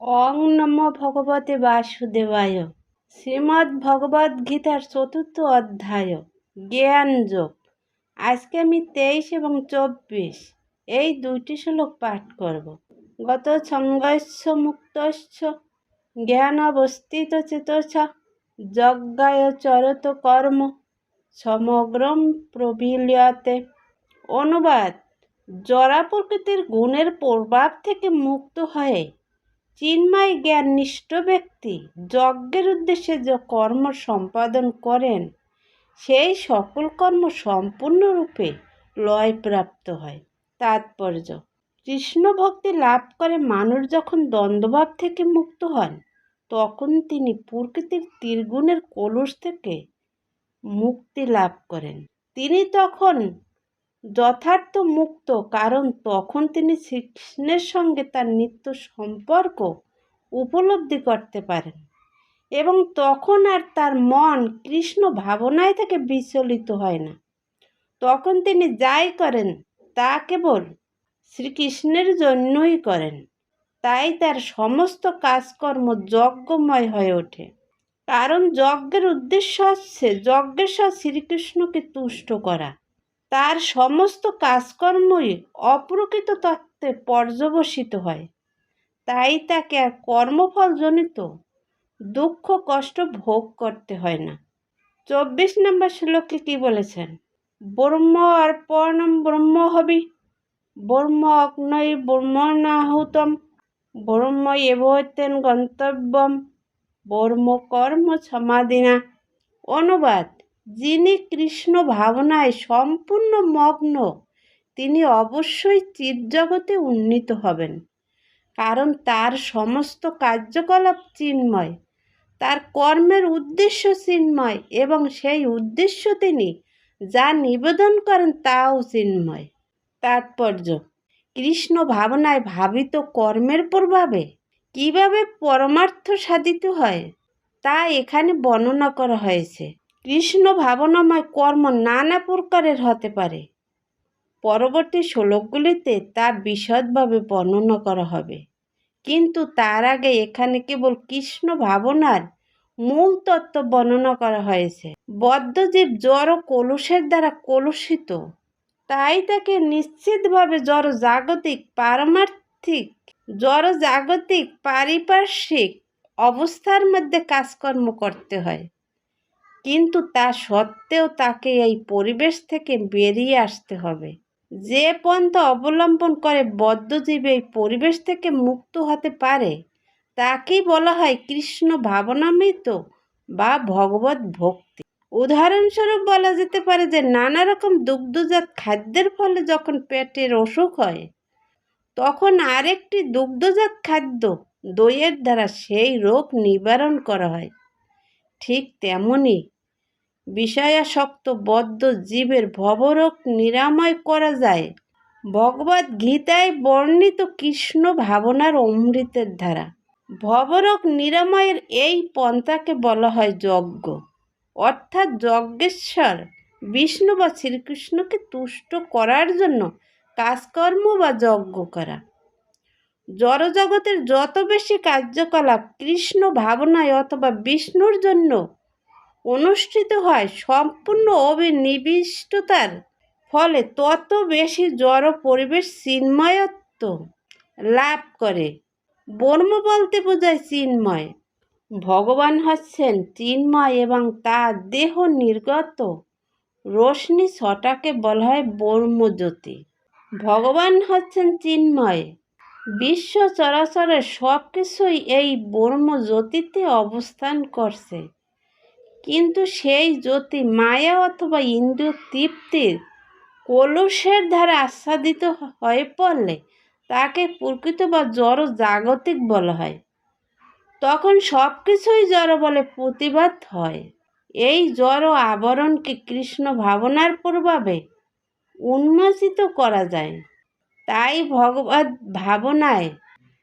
অং নম ভগবতে বাসুদেবায়। শ্রীমদ্ ভগবদ্ গীতার চতুর্থ অধ্যায়, জ্ঞান যোগ। আজকে আমি তেইশ এবং চব্বিশ, এই দুইটি শ্লোক পাঠ করব। গত সঙ্গস্য মুক্তস্য জ্ঞান অবস্থিত চেতস যজ্ঞায় চরত কর্ম, সমগ্রম প্রবিলিয়তে। অনুবাদ, জরা প্রকৃতির গুণের প্রভাব থেকে মুক্ত হয়ে চিন্ময় জ্ঞাননিষ্ঠ ব্যক্তি যজ্ঞের উদ্দেশ্যে যে কর্ম সম্পাদন করেন, সেই সকল কর্ম সম্পূর্ণরূপে লয়প্রাপ্ত হয়। তাৎপর্য, কৃষ্ণ ভক্তি লাভ করে মানুষ যখন দ্বন্দ্বভাব থেকে মুক্ত হন, তখন তিনি প্রকৃতির তীরগুণের কলুষ থেকে মুক্তি লাভ করেন। তিনি তখন যথার্থ মুক্ত, কারণ তখন তিনি শ্রীকৃষ্ণের সঙ্গে তার নিত্য সম্পর্ক উপলব্ধি করতে পারেন। এবং তখন আর তার মন কৃষ্ণ ভাবনায় থেকে বিচলিত হয় না। তখন তিনি যাই করেন, তা কেবল শ্রীকৃষ্ণের জন্যই করেন। তাই তার সমস্ত কাজকর্ম যজ্ঞময় হয়ে ওঠে। কারণ যজ্ঞের উদ্দেশ্য হচ্ছে, যজ্ঞের সাথে শ্রীকৃষ্ণকে তুষ্ট করা। তার সমস্ত কাজকর্মই অপ্রকৃত তত্ত্বে পর্যবসিত হয়। তাই তাকে আর কর্মফলজনিত দুঃখ কষ্ট ভোগ করতে হয় না। চব্বিশ নম্বর শ্লোকে কি বলেছেন? ব্রহ্ম অর্পণম ব্রহ্ম হবি, ব্রহ্ম অগ্নয় ব্রহ্মণাহুতম ব্রহ্ম এবতেন গন্তব্যম, ব্রহ্ম কর্ম সমাধিনা অনুবাদ। যিনি কৃষ্ণ ভাবনায় সম্পূর্ণ মগ্ন, তিনি অবশ্যই চিৎজগতে উন্নীত হবেন। কারণ তার সমস্ত কার্যকলাপ চিন্ময়, তার কর্মের উদ্দেশ্য চিন্ময় এবং সেই উদ্দেশ্য তিনি যা নিবেদন করেন তাও চিন্ময়। তাৎপর্য, কৃষ্ণ ভাবনায় ভাবিত কর্মের প্রভাবে কীভাবে পরমার্থ সাধিত হয়, তা এখানে বর্ণনা করা হয়েছে। কৃষ্ণ ভাবনাময় কর্ম নানা প্রকারের হতে পারে। পরবর্তী শ্লোকগুলিতে তা বিশদভাবে বর্ণনা করা হবে। কিন্তু তার আগে এখানে কেবল কৃষ্ণ ভাবনার মূল তত্ত্ব বর্ণনা করা হয়েছে। বদ্ধজীব জড় কলুষের দ্বারা কলুষিত। তাই তাকে নিশ্চিতভাবে জড় জাগতিক পারমার্থিক জড় জাগতিক পারিপার্শ্বিক অবস্থার মধ্যে কাজকর্ম করতে হয়। কিন্তু তা সত্ত্বেও তাকে এই পরিবেশ থেকে বেরিয়ে আসতে হবে। যে পন্থা অবলম্বন করে বদ্ধজীব এই পরিবেশ থেকে মুক্ত হতে পারে, তাকেই বলা হয় কৃষ্ণ ভাবনামৃত বা ভগবত ভক্তি। উদাহরণস্বরূপ বলা যেতে পারে যে নানা রকম দুগ্ধজাত খাদ্যের ফলে যখন পেটের অসুখ হয়, তখন আরেকটি দুগ্ধজাত খাদ্য দইয়ের দ্বারা সেই রোগ নিবারণ করা হয়। ঠিক তেমনি বিষয়াসক্ত বদ্ধ জীবের ভবরোগ নিরাময় করা যায়। ভগবত গীতায় বর্ণিত কৃষ্ণ ভাবনার অমৃতের ধারা। ভবরোগ নিরাময়ের এই পন্থাকে বলা হয় যজ্ঞ। অর্থাৎ যজ্ঞেশ্বর বিষ্ণু বা শ্রীকৃষ্ণকে তুষ্ট করার জন্য কাজকর্ম বা যজ্ঞ করা। জড়জগতের যত বেশি কার্যকলাপ কৃষ্ণ ভাবনায় অথবা বিষ্ণুর জন্য অনুষ্ঠিত হয়, সম্পূর্ণ অবিনিবিষ্টতার ফলে তত বেশি জড় পরিবেশ চিন্ময়ত্ব লাভ করে। বর্ম বলতে বোঝায় চিন্ময়। ভগবান হচ্ছেন চিন্ময় এবং তার দেহ নির্গত। রশ্মি ছটাকে বলা হয় ব্রহ্মজ্যোতি ভগবান হচ্ছেন চিন্ময়। বিশ্ব চরাচরের সব কিছুই এই ব্রহ্মজ্যোতিতে অবস্থান করছে। কিন্তু সেই জ্যোতি মায়া অথবা ইন্দ্রিয় তৃপ্তির কলুষের দ্বারা আচ্ছাদিত হয়ে পড়লে তাকে প্রকৃত বা জড় জাগতিক বলা হয়। তখন সব কিছুই জড় বলে প্রতিবাদ হয়। এই জড় আবরণকে কৃষ্ণ ভাবনার প্রভাবে উন্মোচিত করা যায়। তাই ভগবত ভাবনায়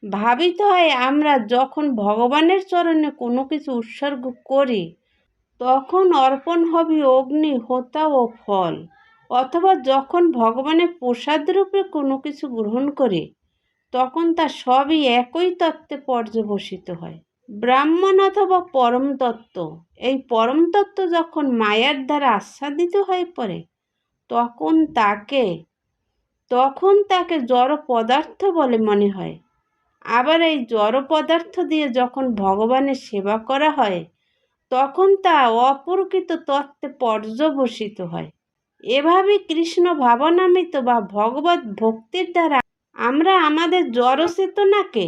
ভাবিত হয় আমরা যখন ভগবানের চরণে কোনো কিছু উৎসর্গ করি, তখন অর্পণ হবে অগ্নি, হোতা ও ফল। অথবা যখন ভগবানের প্রসাদ রূপে কোনো কিছু গ্রহণ করি, তখন তা সবই একই তত্ত্বে পর্যবসিত হয়। ব্রাহ্মণ অথবা পরম তত্ত্ব, এই পরম তত্ত্ব যখন মায়ার দ্বারা আচ্ছাদিত হয়ে পড়ে, তখন তাকে তখন তাকে জড় পদার্থ বলে মনে হয়। আবার এই জড় পদার্থ দিয়ে যখন ভগবানের সেবা করা হয়, তখন তা অপরকৃত তত্ত্বে পর্যবসিত হয়। এভাবে কৃষ্ণ ভাবনামিত বা ভগবত ভক্তির দ্বারা আমরা আমাদের জড় চেতনাকে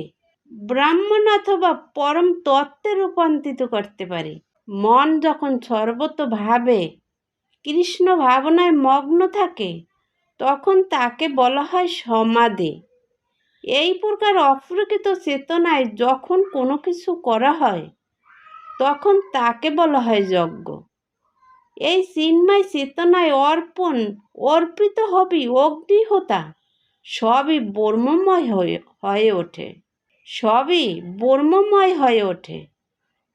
ব্রাহ্মণ অথবা পরম তত্ত্বে রূপান্তরিত করতে পারি। মন যখন সর্বতভাবে কৃষ্ণ ভাবনায় মগ্ন থাকে তখন তাকে বলা হয় সমাধি। এই প্রকার অপ্রকৃত চেতনায় যখন কোনো কিছু করা হয়, তখন তাকে বলা হয় যজ্ঞ। এই চিন্ময় চেতনায় অর্পণ, অর্পিত হবি অগ্নিহোতা, সবই বর্মময় হয়ে হয়ে ওঠে। সবই বর্মময় হয়ে ওঠে।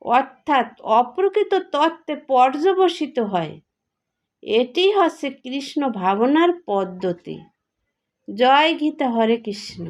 অর্থাৎ অপ্রকৃত তত্ত্বে পর্যবসিত হয়। এটি হচ্ছে কৃষ্ণ ভাবনার পদ্ধতি। জয় গীতা হরে কৃষ্ণ।